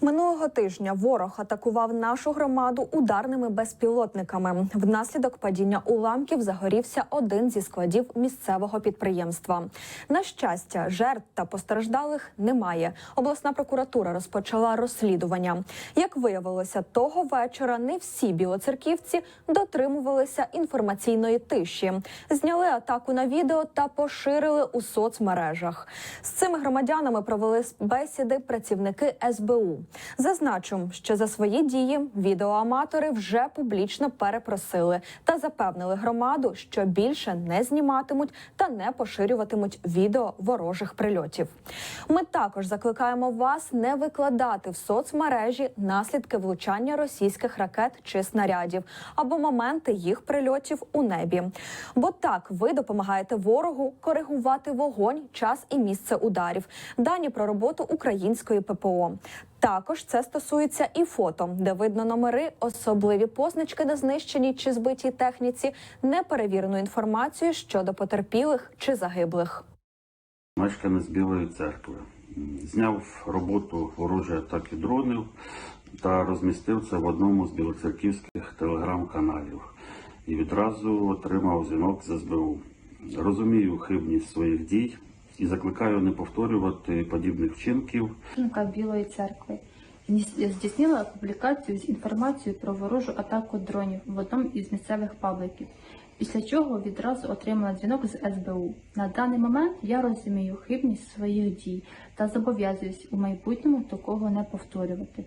Минулого тижня ворог атакував нашу громаду ударними безпілотниками. Внаслідок падіння уламків загорівся один зі складів місцевого підприємства. На щастя, жертв та постраждалих немає. Обласна прокуратура розпочала розслідування. Як виявилося, того вечора не всі білоцерківці дотримувалися інформаційної тиші, зняли атаку на відео та поширили у соцмережах. З цими громадянами провели бесіди працівники СБУ. Зазначу, що за свої дії відеоаматори вже публічно перепросили та запевнили громаду, що більше не зніматимуть та не поширюватимуть відео ворожих прильотів. Ми також закликаємо вас не викладати в соцмережі наслідки влучання російських ракет чи снарядів або моменти їх прильотів у небі. Бо так ви допомагаєте ворогу коригувати вогонь, час і місце ударів. Дані про роботу української ППО. Також це стосується і фото, де видно номери, особливі позначки на знищеній чи збитій техніці, неперевірену інформацію щодо потерпілих чи загиблих. Мешканець Білої церкви зняв роботу ворожої атаки дронів та розмістив це в одному з білоцерківських телеграм-каналів і відразу отримав дзвінок з СБУ. Розумію хибність своїх дій і закликаю не повторювати подібних вчинків. Білої церкви здійснила публікацію з інформацією про ворожу атаку дронів в одному із місцевих пабликів, після чого відразу отримала дзвінок з СБУ. На даний момент я розумію хибність своїх дій та зобов'язуюсь у майбутньому такого не повторювати.